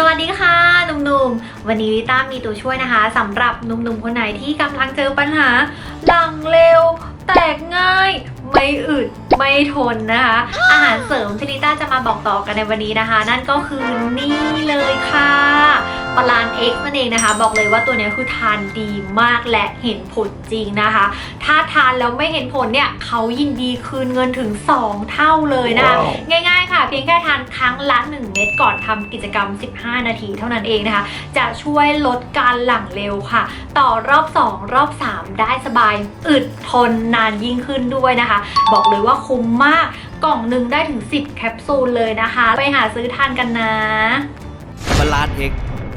สวัสดีค่ะหนุ่มๆ วันนี้ลิต้ามีตัวช่วยนะคะสำหรับหนุ่มๆ คนไหนที่กำลังเจอปัญหา หลังเร็ว แตกง่าย ไม่อึด ไม่ทนนะคะ อาหารเสริมที่ลิต้าจะมาบอกต่อกันในวันนี้นะคะ นั่นก็คือนี่เลยค่ะปลาน X นั่นเองนะคะ บอกเลยว่าตัวเนี้ยคือทานดีมากและเห็นผลจริงนะคะ ถ้าทานแล้วไม่เห็นผลเนี่ยเขายินดีคืนเงินถึง 2 เท่าเลยนะคะง่ายๆ ค่ะ เพียงแค่ทานครั้งละ 1 เม็ดก่อนทำกิจกรรม 15 นาทีเท่านั้นเองนะคะ จะช่วยลดการหลั่งเร็วค่ะ ต่อรอบ 2 รอบ 3 ได้สบายอึดทนนานยิ่งขึ้นด้วยนะคะ บอกเลยว่าคุ้มมากกล่องหนึ่งได้ถึง 10 แคปซูลเลยนะคะ ไปหาซื้อทานกันนะบาลานเอ็ก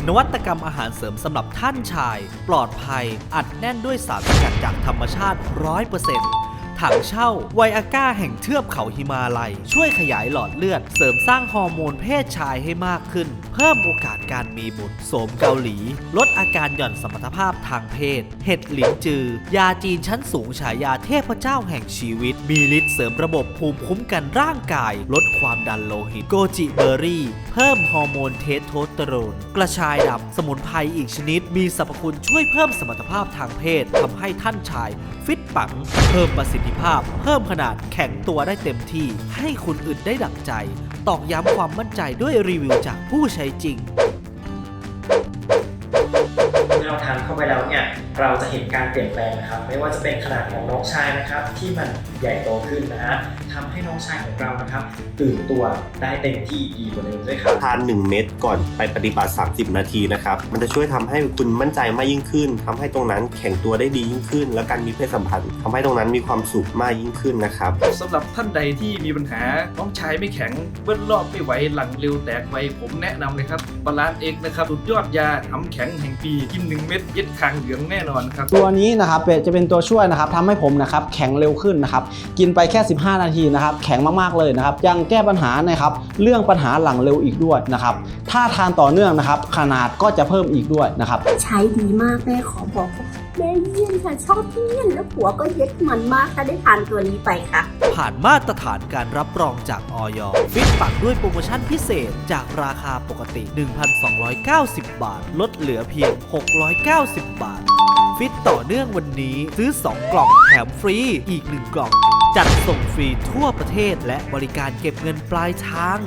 นวัตกรรมอาหารเสริมสำหรับท่านชาย ปลอดภัย อัดแน่นด้วยสารสกัดจากธรรมชาติ 100% ถังเช่าไวอาก้าแห่งเทือกเขาหิมาลัย ช่วยขยายหลอดเลือด เสริมสร้างฮอร์โมนเพศชายให้มากขึ้น เพิ่มโอกาสการมีบุตรโสมเกาหลี ลดอาการหย่อนสมรรถภาพทางเพศ เห็ดหลินจือ ยาจีนชั้นสูงฉายาเทพเจ้าแห่งชีวิต มีฤทธิ์เสริมระบบภูมิคุ้มกันร่างกาย ลดความดันโลหิต โกจิเบอร์รี่ เพิ่มฮอร์โมนเทสโทสเตอโรน กระชายดำสมุนไพรอีกชนิด มีสรรพคุณช่วยเพิ่มสมรรถภาพทางเพศทำให้ท่านชาย ฟิตปังเพิ่มประสิทธิภาพ เพิ่มขนาดแข็งตัวได้เต็มที่ ให้คุณอึดได้ดั่งใจ ตอกย้ำความมั่นใจด้วยรีวิวจากผู้ใช้จริง เมื่อเราทานเข้าไปแล้วเนี่ย เราจะเห็นการเปลี่ยนแปลงนะครับ ไม่ว่าจะเป็นขนาดของน้องชายนะครับ ที่มันใหญ่โตขึ้นนะฮะทำให้น้องชายของเรานะครับตื่นตัวได้เต็มที่ดีกว่าเดิมด้วยครับทาน 1 เม็ดก่อนไปปฏิบัติ 30 นาทีนะครับ มันจะช่วยทำให้คุณมั่นใจมากยิ่งขึ้นทำให้ตรงนั้นแข็งตัวได้ดียิ่งขึ้น และการมีเพศสัมพันธ์ทำให้ตรงนั้นมีความสุขมากยิ่งขึ้นนะครับสำหรับท่านใดที่มีปัญหาน้องชายไม่แข็งเบิ้ลรอบไม่ไหวหลังเร็วแตกไวผมแนะนำเลยครับบาลานเอกนะครับสุดยอดยาทำแข็งแห่งปีกิน1เม็ดเย็ดคางเหลืองแน่นอนครับ ตัวนี้นะครับเป็นจะเป็นตัวช่วยนะครับทำให้ผมนะครับแข็งเร็วขึ้นนะครับกินไปแค่ 15 นาทีนะครับแข็งมากๆเลยนะครับยังแก้ปัญหานะครับเรื่องปัญหาหลังเร็วอีกด้วยนะครับถ้าทานต่อเนื่องนะครับขนาดก็จะเพิ่มอีกด้วยนะครับใช้ดีมากแม่ขอบอกว่าแม่เยี่ยนค่ะชอบเยี่ยนแล้วผัวก็เย็ดมันมากถ้าได้ทานตัวนี้ไปค่ะผ่านมาตรฐานการรับรองจากออยฟิตปังด้วยโปรโมชั่นพิเศษจากราคาปกติ 1,290 บาท ลดเหลือเพียง 690 บาท ฟิตต่อเนื่องวันนี้ ซื้อ 2 กล่องแถมฟรีอีก 1 กล่อง จัดส่งฟรีทั่วประเทศและบริการเก็บเงินปลายทาง